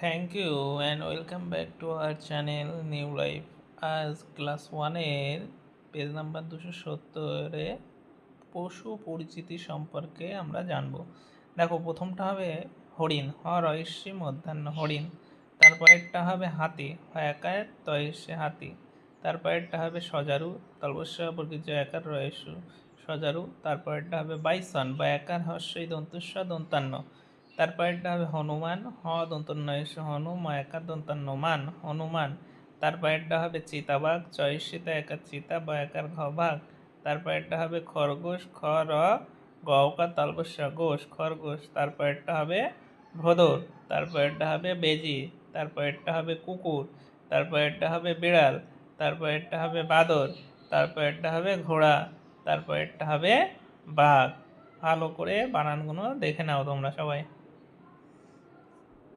Thank you and welcome back to our channel new life আজ class ওয়ানের page number দুশো সত্তরে পশু পরিচিতি সম্পর্কে আমরা জানব। দেখো, প্রথমটা হবে হরিণ, হ রয়সী মধ্যাহ্ন হরিণ। তারপরেরটা হবে হাতি, হ একার তয়সে হাতি। তারপরেরটা হবে সজারু, তলবস্য বর্গীজ একার রয়েসু সজারু। তারপরেরটা হবে বাইসন, বা একার হর্ষই দন্তুস্ব দন্তান্ন তারপরেরটা হবে হনুমান হ দন্তন্নয়স হনু ম একার দন্তান্ন মান হনুমান তারপরেরটা হবে চিতাবাঘ চয়সিতা একার চিতা বা একার ঘবাঘ তারপরেরটা হবে খরগোশ, খ র গকার তালবস্য, গোশ, খরগোশ। তারপরেরটা হবে ভোদর। তারপরেরটা হবে বেজি। তারপরেরটা হবে কুকুর। তারপরেরটা হবে বিড়াল। তারপরেরটা হবে বাদর। তারপরেরটা হবে ঘোড়া। তারপরেরটা হবে বাঘ। ভালো করে বানানগুলো দেখে নাও তোমরা সবাই।